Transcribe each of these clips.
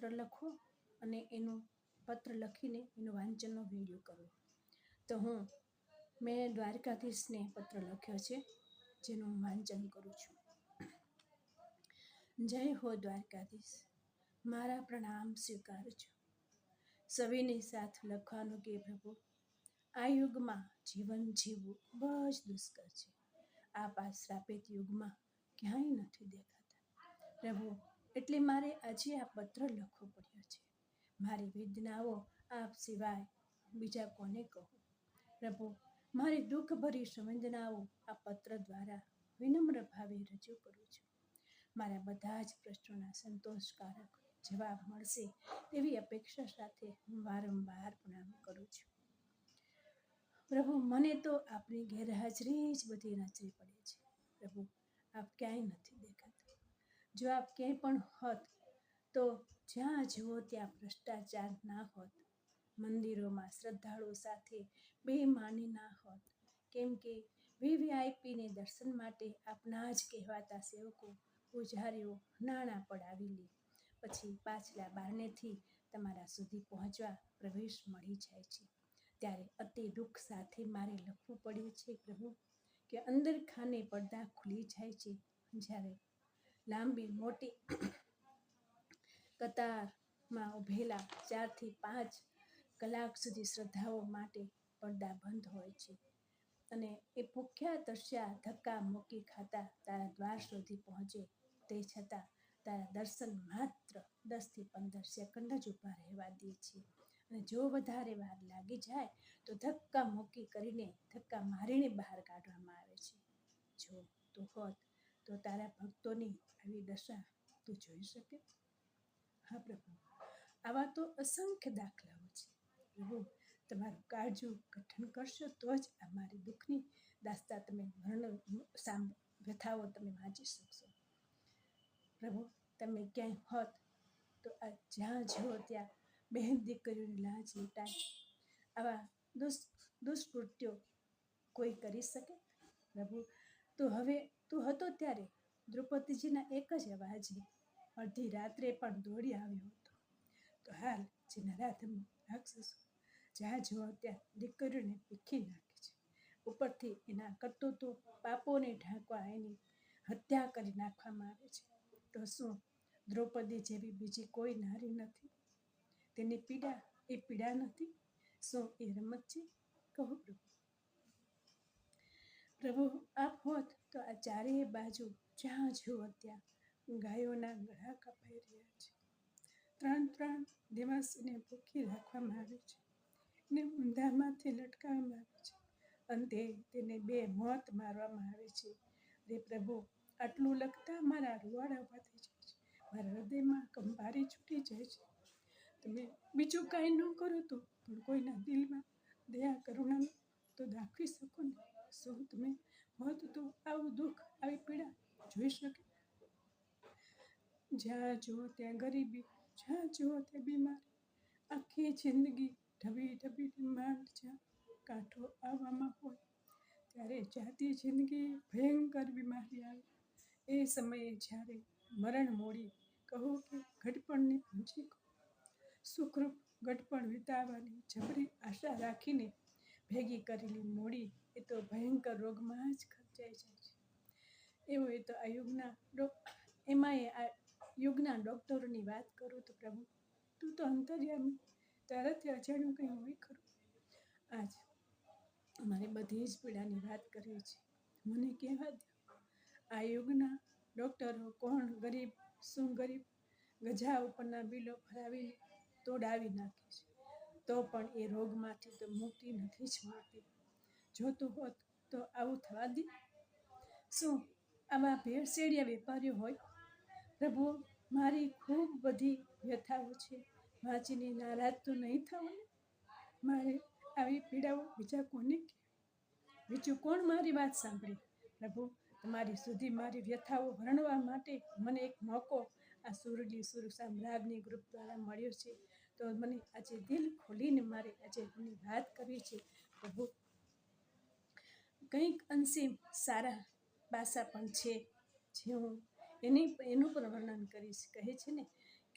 પત્ર લખો અને એનું પત્ર લખીને એનું વાંચનનો વીડિયો કરો. તો હું મેં દ્વારકાધીશને પત્ર લખ્યો છે, જેનું વાંચન કરું છું. જય હો દ્વારકાધીશ, મારા પ્રણામ સ્વીકારજો સવિની સાથ લખવાનું કે પ્રભુ, આ યુગમાં જીવન જીવવું બહુ જ દુષ્કર છે. આ પાસ શ્રાપિત યુગમાં ક્યાંય નથી દેખાતા. પ્રભુ એટલે મારે આજે આ પત્ર લખવો પડ્યો છે. મારી વેદનાઓ આપ સિવાય બીજા કોને કહું? પ્રભુ, મારી દુઃખભરી સંવેદનાઓ આ પત્ર દ્વારા વિનમ્ર ભાવે રજૂ કરું છું. મારા બધા જ પ્રશ્નોના સંતોષકારક જવાબ મળશે તેવી અપેક્ષા સાથે હું વારંવાર પ્રણામ કરું છું. પ્રભુ, મને તો આપની ગેરહાજરી જ બધી નજરે પડે છે. પ્રભુ, આપ ક્યાંય નથી દેખાતા. જો આપ ક્યાંય પણ હોત તો જ્યાં જુઓ ત્યાં ભ્રષ્ટાચાર ના હોત. મંદિરોમાં શ્રદ્ધાળુઓ સાથે બેમાની ના હોત. કેમ કે વીવીઆઈપીને દર્શન માટે આપના જ કહેવાતા સેવકો, પૂજારીઓ નાણાં પડાવી લે. પછી પાછલા બારણેથી તમારા સુધી પહોંચવા પ્રવેશ મળી જાય છે. ત્યારે અતિ દુઃખ સાથે મારે લખવું પડ્યું છે, પ્રભુ, કે અંદર ખાને પડદા ખુલી જાય છે. જ્યારે લાંબી, મોટી કતારમાં ઊભેલા ચારથી પાંચ કલાક સુધી શ્રદ્ધાઓ માટે પડદા બંધ હોય છે અને એ ભૂખ્યા, તરસ્યા, ધક્કા, મૂકી ખાતા તારા દ્વાર સુધી પહોંચે. તે છતાં તારા દર્શન માત્ર દસથી પંદર સેકન્ડ જ ઊભા રહેવા દે છે. અને જો વધારે વાર લાગી જાય તો ધક્કા મૂકી કરીને ધક્કા મારીને બહાર કાઢવામાં આવે છે. જો તું હોત તો તારા ભક્તોની આવી દશા તું જોઈ શકે? હા, પ્રભુ. આવા તો અસંખ્ય દાખલાઓ છે. પ્રભુ, તમારું કાળજું ગઠન કરશો તો જ આ મારી દુઃખની દાસ્તા તમે વર્ણન સામ, વ્યથાઓ તમે વાંચી શકશો. પ્રભુ, તમે ક્યાંય હોત તો આ જ્યાં જુઓ ત્યાં બહેન દીકરીઓની લાજ લૂંટાય. આવા દુષ્, દુષ્કૃત્યો કોઈ કરી શકે? પ્રભુ તો હવે તું હતો ત્યારે? દ્રૌપદીજીના એક જ અવાજે અડધી રાત્રે પણ દોડી આવ્યો હતો. તો હાલ જે નરાધમ રાક્ષસો જ્યાં જુઓ ત્યાં દીકરીઓને પીખી નાખે છે. ઉપરથી એના કરતૂતો પાપોને ઢાંકવા એની હત્યા કરી નાખવામાં આવે છે. તો શું દ્રૌપદી જેવી બીજી કોઈ નારી નથી? તેની પીડા એ પીડા નથી? શું એ રમત છે? કહું પ્રભુ પ્રભુ, આપ હોત તો આ ચારેય બાજુ જ્યાં જુઓ ત્યાં ગાયોના ગળા કપાઈ રહ્યા છે. ત્રણ ત્રણ દિવસ એને ભૂખી રાખવામાં આવે છે ને ઊંધામાંથી લટકાવવામાં આવે છે. અંતે તેને બે મોત મારવામાં આવે છે. રે પ્રભુ, આટલું લખતા મારા રૂવાડા થઈ જાય છે. મારા હૃદયમાં કંભારી છૂટી જાય છે. તમે બીજું કાંઈ ન કરો તો પણ કોઈના દિલમાં દયા કરુણા તો દાખવી શકો ને. શું તમે હોત તો આવું દુઃખ આવી પીડા જોઈ શકે? જ્યાં જુઓ ત્યાં ગરીબી, જ્યાં જુઓ ત્યાં બીમારી. આખી જિંદગી ઢબી ઢબી માંડ જ્યાં કાંઠો આવવામાં હોય, ત્યારે જાતી જિંદગી ભયંકર બીમારી આવે. એ સમયે જ્યારે મરણ મોડી, કહો કે ઘડપણની પહોંચી સુખરૂપ ગટપણ વિતાવવાની જબરી આશા રાખીને ભેગી કરેલી મૂડી એ તો ભયંકર રોગમાં જ ખર્ચાઈ જાય છે. એવું એ તો આ યુગના ડોક એ આ યુગના ડૉક્ટરોની વાત કરું તો પ્રભુ, તું તો અંતર્યામી, તારાથી અજાણ્યું કંઈ હોય ખરું? આજ અમારે બધી જ પીડાની વાત કરવી છે. મને કહેવા દો આ યુગના ડૉક્ટરો કોણ ગરીબ, શું ગરીબ, ગજા ઉપરના બિલો ફરાવીને તોડાવી નાખે છે. તો પણ એ રોગમાંથી તો મુક્તિ નથી જ મળતી. જોતું હોત તો આવું થવા દે. શું આવા ભેળસેડિયા વેપારીઓ હોય? પ્રભુ, મારી ખૂબ બધી વ્યથાઓ છે. વાંચીને નારાજ તો નહીં થવું ને? મારે આવી પીડાઓ બીજા કોને બીજું કોણ મારી વાત સાંભળે? પ્રભુ, તમારી સુધી મારી વ્યથાઓ વર્ણવા માટે મને એક મોકો આ સુરડી સુર રાગની ગ્રુપ દ્વારા મળ્યો છે. તો મને આજે દિલ ખોલીને મારે આજે એમની વાત કરવી છે. પ્રભુ, કંઈક અંશે સારા પાસા પણ છે જે હું એની એનું પણ વર્ણન કરીશ. કહે છે ને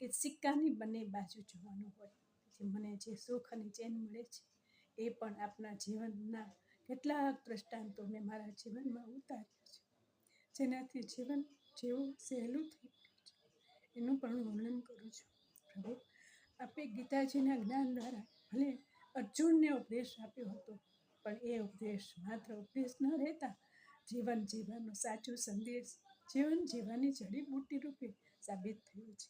કે સિક્કાની બંને બાજુ જોવાનું હોય, જે મને જે સુખ અને ચેન મળે છે, એ પણ આપના જીવનના કેટલાક દ્રષ્ટાંતો મેં મારા જીવનમાં ઉતાર્યા છે. જેનાથી જીવન જેવું સહેલું થઈ ગયું છે. એનું પણ વર્ણન કરું છું. પ્રભુ આપે ગીતાજીના જ્ઞાન દ્વારા ભલે અર્જુનને ઉપદેશ આપ્યો હતો, પણ એ ઉપદેશ માત્ર ઉપદેશ ન રહેતા જીવન જીવવાનો સાચો સંદેશ, જીવન જીવવાની જડીબુટ્ટી રૂપે સાબિત થયો છે.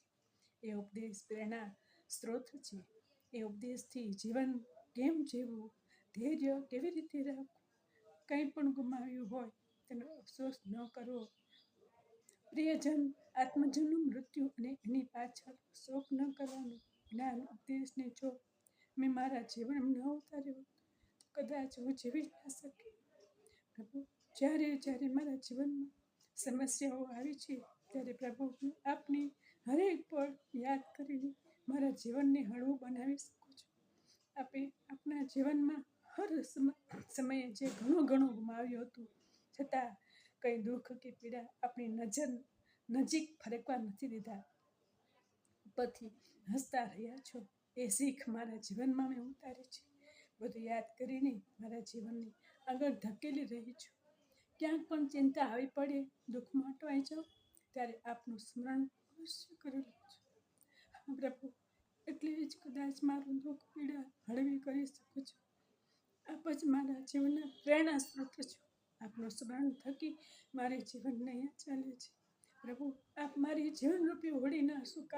એ ઉપદેશ પ્રેરણા સ્ત્રોત છે. એ ઉપદેશથી જીવન કેમ જીવવું, ધૈર્ય કેવી રીતે રાખવું, કંઈ પણ ગુમાવ્યું હોય, તેનો અફસોસ ન કરવો, પ્રિયજન, આત્મજનનું મૃત્યુ અને એની પાછળ શોક ન કરવાનું જ્ઞાન ઉપદેશને જો મેં મારા જીવનમાં ન ઉતાર્યો, તો કદાચ હું જીવી ના શકી. પ્રભુ, જ્યારે જ્યારે મારા જીવનમાં સમસ્યાઓ આવી છે, ત્યારે પ્રભુ, હું આપની હરેક પળ યાદ કરીને મારા જીવનને હળવું બનાવી શકું છું. આપે આપના જીવનમાં હર સમ- સમયે જે ઘણું ઘણું ગુમાવ્યું હતું, છતાં કંઈ દુઃખ કે પીડા આપણી નજર નજીક ફરકવા નથી દીધા. ઉપરથી હસતા રહ્યા છો? એ શીખ મારા જીવનમાં મેં ઉતારી છે. બધું યાદ કરીને મારા જીવનની આગળ ધકેલી રહી છું. ક્યાંક પણ ચિંતા આવી પડે દુઃખમાં અટવાઈ જાઉં ત્યારે આપનું સ્મરણ અવશ્ય કરી લઉં છું. પ્રભુ, એટલે જ કદાચ મારું દુઃખ પીડા હળવી કરી શકું છું. આપ જ મારા જીવનના પ્રેરણા સ્ત્રોત છો. આપનું સ્મરણ થકી મારે જીવન નહીં ચાલે છે. પ્રભુ, આપ મારી જીવનરૂપી હોળીના સુકા